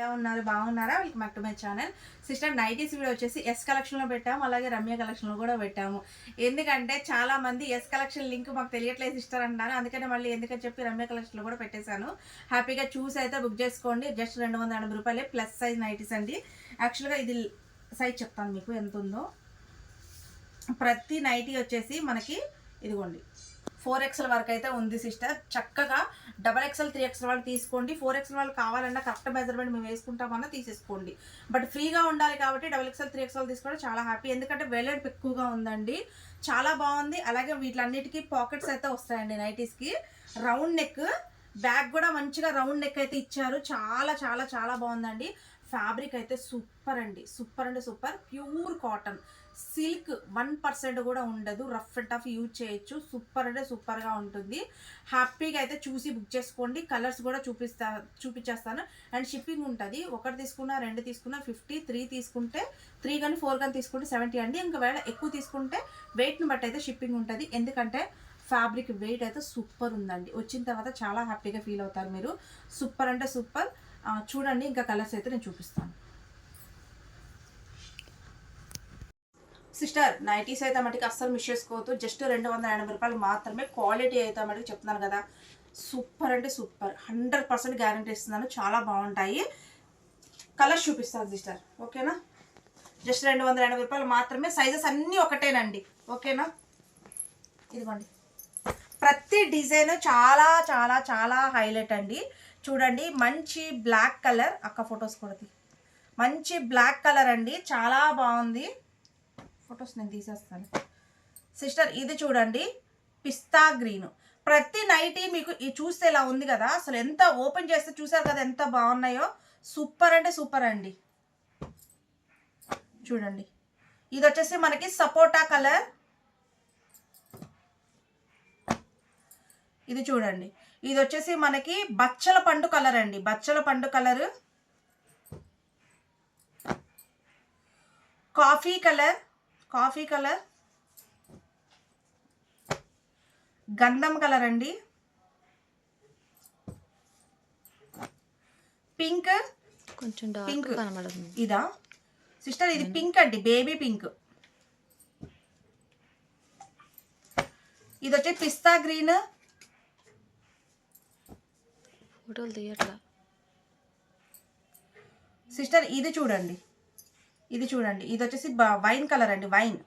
ఎలా ఉన్నారు బాగున్నారా? Welcome back to my channel sister nighties video వచ్చేసి ఎస్ కలెక్షన్లో పెట్టాము అలాగే రమ్య కలెక్షన్లో కూడా పెట్టాము. ఎందుకంటే చాలా మంది ఎస్ కలెక్షన్ లింక్ మాకు తెలియట్లేదు సిస్టర్ అంటున్నారు అందుకని మళ్ళీ ఎందుకని చెప్పి రమ్య కలెక్షన్లో కూడా పెట్టేశాను. హ్యాపీగా చూసి అయితే బుక్ చేసుకోండి. జస్ట్ రెండు వందల ఎనభై రూపాయలే ప్లస్ సైజ్ నైటీస్ అండి. యాక్చువల్గా ఇది సైజ్ చెప్తాను మీకు ఎంత ఉందో. ప్రతి నైటీ వచ్చేసి మనకి ఇదిగోండి. ఫోర్ ఎక్స్ఎల్ వరకు అయితే ఉంది సిస్టర్. చక్కగా డబల్ ఎక్స్ఎల్ త్రీ ఎక్స్ఎల్ వాళ్ళు తీసుకోండి. ఫోర్ ఎక్స్ఎల్ వాళ్ళు కావాలన్నా కరెక్ట్ మెజర్మెంట్ మేము వేసుకుంటామన్నా తీసేసుకోండి. బట్ ఫ్రీగా ఉండాలి కాబట్టి డబల్ ఎక్స్ఎల్ త్రీ ఎక్స్ఎల్ తీసుకోవడం చాలా హ్యాపీ ఎందుకంటే వెల్లడి ఎక్కువగా ఉందండి. చాలా బాగుంది. అలాగే వీటిలన్నిటికీ పాకెట్స్ అయితే వస్తాయండి నైటీస్కి రౌండ్ నెక్ బ్యాగ్ కూడా మంచిగా రౌండ్ నెక్ అయితే ఇచ్చారు. చాలా చాలా చాలా బాగుందండి. ఫ్యాబ్రిక్ అయితే సూపర్ అండి. సూపర్ అంటే super pure cotton silk one percent కూడా ఉండదు. రఫ్ అండ్ టఫ్ యూజ్ చేయొచ్చు. సూపర్ అంటే సూపర్గా ఉంటుంది. హ్యాపీగా అయితే చూసి బుక్ చేసుకోండి. కలర్స్ కూడా చూపిస్తా చూపించేస్తాను. అండ్ షిప్పింగ్ ఉంటుంది. ఒకటి తీసుకున్నా రెండు తీసుకున్నా ఫిఫ్టీ త్రీ తీసుకుంటే త్రీ కానీ ఫోర్ కానీ తీసుకుంటే సెవెంటీ అండి. ఇంకా వేళ ఎక్కువ తీసుకుంటే వెయిట్ని బట్టి అయితే షిప్పింగ్ ఉంటుంది. ఎందుకంటే ఫ్యాబ్రిక్ వెయిట్ అయితే సూపర్ ఉందండి. వచ్చిన తర్వాత చాలా హ్యాపీగా ఫీల్ అవుతారు మీరు. సూపర్ అంటే సూపర్. చూడండి ఇంకా కలర్స్ అయితే నేను చూపిస్తాను. సిస్టర్ నైటీస్ అయితే మటుకు అస్సలు మిస్ చేసుకోవద్దు. జస్ట్ రెండు వందల ఎనభై రూపాయలు మాత్రమే క్వాలిటీ అయితే మటుకు చెప్తున్నాను కదా. సూపర్ అంటే సూపర్. హండ్రెడ్ పర్సెంట్ గ్యారంటీ ఇస్తున్నాను. చాలా బాగుంటాయి. కలర్స్ చూపిస్తాను సిస్టర్. ఓకేనా? జస్ట్ రెండు వందల ఎనభై రూపాయలు మాత్రమే. సైజెస్ అన్నీ ఒకటేనండి. ఓకేనా? ఇదిగోండి. ప్రతి డిజైన్ చాలా చాలా చాలా హైలైట్ అండి. చూడండి మంచి బ్లాక్ కలర్ అక్క ఫొటోస్ కూడా మంచి బ్లాక్ కలర్ అండి. చాలా బాగుంది. ఫొటోస్ నేను తీసేస్తాను. సిస్టర్ ఇది చూడండి. పిస్తా గ్రీన్. ప్రతి నైటీ మీకు ఇది చూస్తే ఇలా ఉంది కదా అసలు ఎంత ఓపెన్ చేస్తే చూసారు కదా ఎంత బాగున్నాయో. సూపర్ అంటే సూపర్ అండి. చూడండి. ఇది వచ్చేసి మనకి సపోటా కలర్. ఇది చూడండి. ఇది వచ్చేసి మనకి బచ్చల పండు కలర్ అండి. బచ్చల పండు colour. Coffee colour. Coffee colour. గంధం కలర్ అండి. పింక్. కొంచెం కనబడుతుంది ఇదా? సిస్టర్ ఇది పింక్ అండి. Baby pink. ఇది వచ్చి పిస్తా గ్రీన్. ఫోటోలు తీయట్లా. సిస్టర్ ఇది చూడండి. ఇది చూడండి. ఇది వచ్చేసి బ- వైన్ కలర్ అండి వైన్.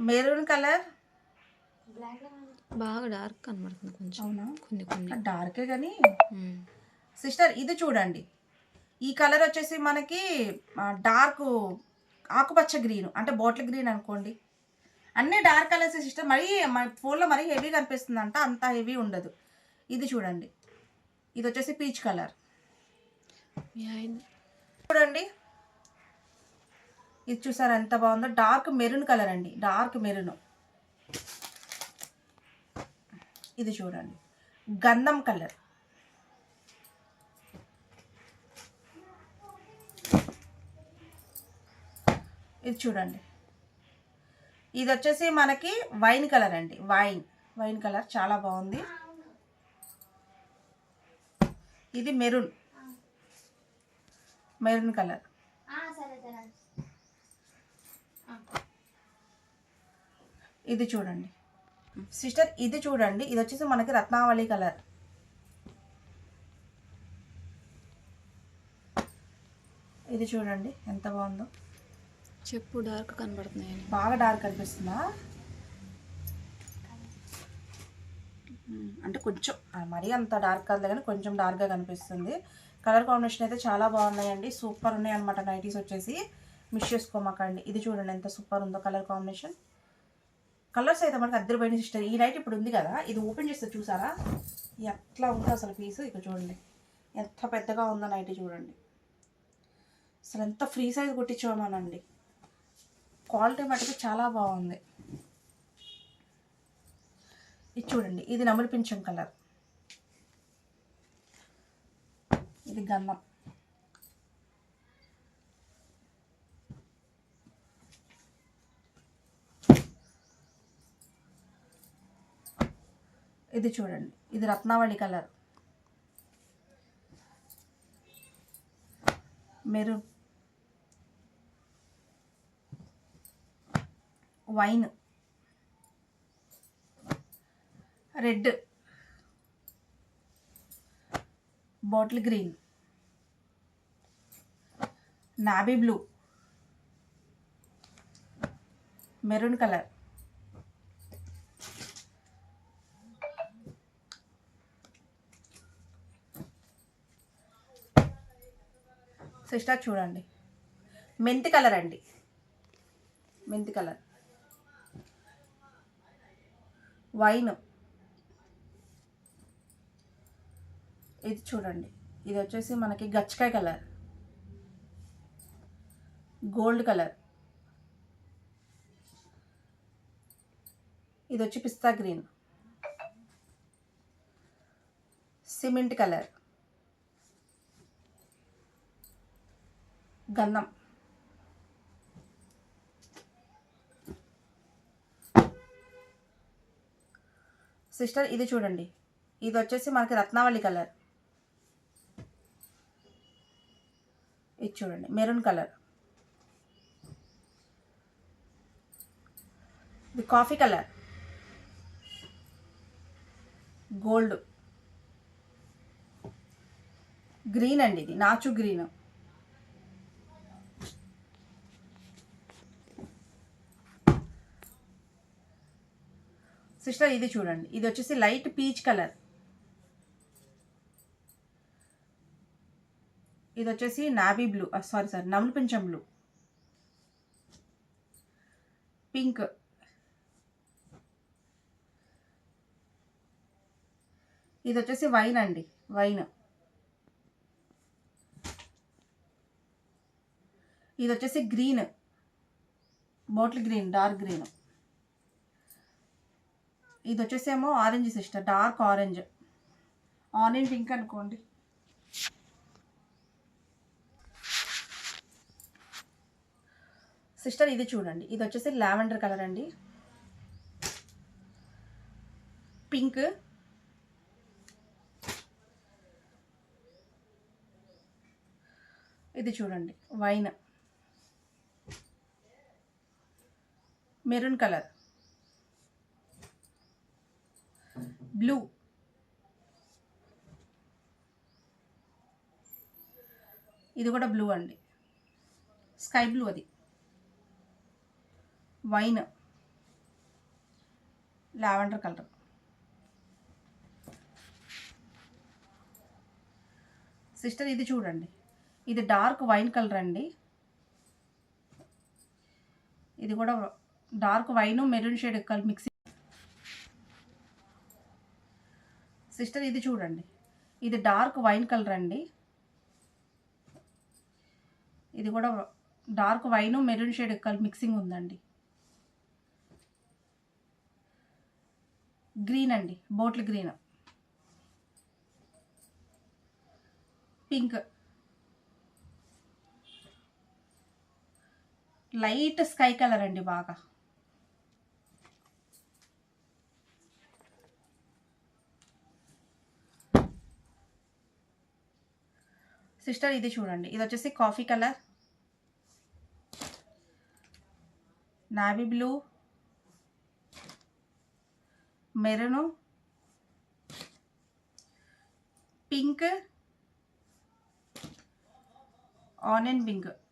Maroon colour. బాగా డార్క్ కనబడుతుంది కొంచెం. అవునా? కొన్ని కొన్ని. డార్కే కానీ. సిస్టర్ ఇది చూడండి. ఈ కలర్ వచ్చేసి మనకి డార్క్ ఆకుపచ్చ గ్రీన్ అంటే బాటిల్ గ్రీన్ అనుకోండి. అన్నీ డార్క్ కలర్స్ సిస్టర్? మరీ మన ఫోన్లో మరీ హెవీ కనిపిస్తుంది అంట అంత హెవీ ఉండదు. ఇది చూడండి. ఇది వచ్చేసి పీచ్ కలర్. చూడండి. ఇది చూసారా ఎంత బాగుందో? డార్క్ మెరూన్ కలర్ అండి. Dark maroon. ఇది చూడండి. గంధం కలర్. ఇది చూడండి. ఇది వచ్చేసి మనకి వైన్ కలర్ అండి. వైన్. Wine colour. చాలా బాగుంది. ఇది మెరూన్. Maroon colour. ఇది చూడండి. సిస్టర్ ఇది చూడండి. ఇది వచ్చేసి మనకి రత్నావళి కలర్. ఇది చూడండి ఎంత బాగుందో. చెప్పు డార్క్ కనబడుతున్నాయి. బాగా డార్క్ అనిపిస్తుందా? మ్మ్. అంటే కొంచెం. మరీ అంత డార్క్ కాదు కానీ కొంచెం డార్క్గా కనిపిస్తుంది. కలర్ కాంబినేషన్ అయితే చాలా బాగున్నాయండి. సూపర్ ఉన్నాయి అనమాట నైటీస్ వచ్చేసి. మిస్ చేసుకోమాకండి ఇది చూడండి ఎంత సూపర్ ఉందో కలర్ కాంబినేషన్. కలర్స్ అయితే మనకి అద్దరిపోయిన సిస్టర్. ఈ నైట్ ఇప్పుడు ఉంది కదా ఇది ఓపెన్ చేస్తే చూసారా? ఎట్లా ఉందో అసలు పీస్ ఇక చూడండి. ఎంత పెద్దగా ఉందో నైటీ చూడండి. అసలు ఎంత ఫ్రీ సైజ్ కుట్టించామనండి. క్వాలిటీ మటుకు చాలా బాగుంది. ఇది చూడండి ఇది నమలిపించం కలర్. ఇది గన్నం. ఇది చూడండి. ఇది రత్నావళి కలర్. మీరు wine red bottle green. Navy blue. Maroon colour. Sister చూడండి. మెంతి కలర్ అండి. మెంతి కలర్. వైన్. ఇది చూడండి. ఇది వచ్చేసి మనకి గచ్చకాయ కలర్. Gold colour. ఇది వచ్చి పిస్తా గ్రీన్. Cement colour. గంధం. సిస్టర్ ఇది చూడండి. ఇది వచ్చేసి మనకి రత్నావళి కలర్. ఇది చూడండి. Maroon colour. ఇది కాఫీ కలర్. గోల్డ్. గ్రీన్ అండి ఇది. నాచు గ్రీన్. సిస్టర్ ఇది చూడండి. ఇది వచ్చేసి లైట్ పీచ్ కలర్. ఇది వచ్చేసి నావీ బ్లూ. సారీ సారీ నములు పింఛం బ్లూ. పింక్. ఇది వచ్చేసి వైన్ అండి వైన్. ఇది వచ్చేసి green bottle green dark green. ఇది వచ్చేసేమో orange sister dark orange. Orange pink అనుకోండి. సిస్టర్ ఇది చూడండి. ఇది వచ్చేసి లావెండర్ కలర్ అండి. పింక్. ఇది చూడండి వైన్. Maroon colour. బ్లూ. ఇది కూడా బ్లూ అండి. స్కై బ్లూ అది. వైన్. Lavender colour. సిస్టర్ ఇది చూడండి. ఇది డార్క్ వైన్ కలర్ అండి. ఇది కూడా dark wine maroon shade colour mixing sister ఇది చూడండి. ఇది డార్క్ వైన్ కలర్ అండి. ఇది కూడా dark wine maroon shade colour mixing ఉందండి. గ్రీన్ అండి bottle green. Pink. Light sky colour అండి బాగా. సిస్టర్ ఇది చూడండి. ఇది వచ్చేసి coffee colour. Navy blue. Maroon. Pink. Onion pink.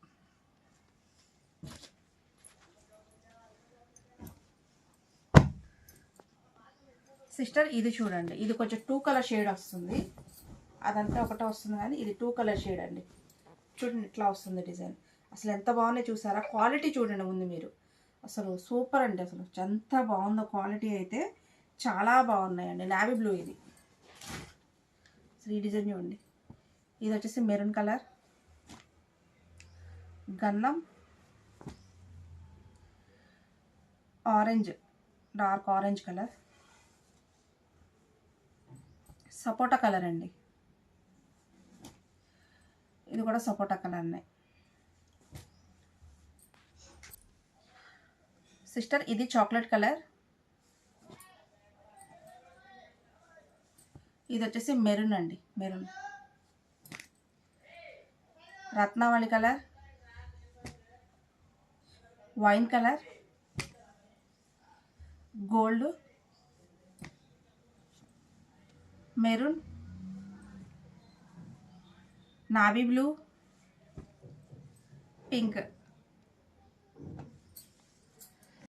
Sister ఇది చూడండి. ఇది కొంచెం టూ కలర్ షేడ్ వస్తుంది. అదంతా ఒకటే వస్తుంది కానీ ఇది టూ కలర్ షేడ్ అండి. చూడండి ఇట్లా వస్తుంది డిజైన్. అసలు ఎంత బాగున్నాయి చూసారా? క్వాలిటీ చూడండి ముందు మీరు. అసలు సూపర్ అండి అసలు. ఎంత బాగుందో క్వాలిటీ అయితే చాలా బాగున్నాయండి. నావీ బ్లూ ఇది. శ్రీ ఈ డిజైన్ చూడండి. ఇది వచ్చేసి మెరూన్ కలర్. గంధం ఆరెంజ్ డార్క్ ఆరెంజ్ కలర్. సపోటా కలర్ అండి. ఇది కూడా సపోటా కలర్నే. సిస్టర్ ఇది చాక్లెట్ కలర్. ఇది వచ్చేసి మెరూన్ అండి మెరూన్. రత్నావళి colour. Wine colour. Gold maroon navy blue pink.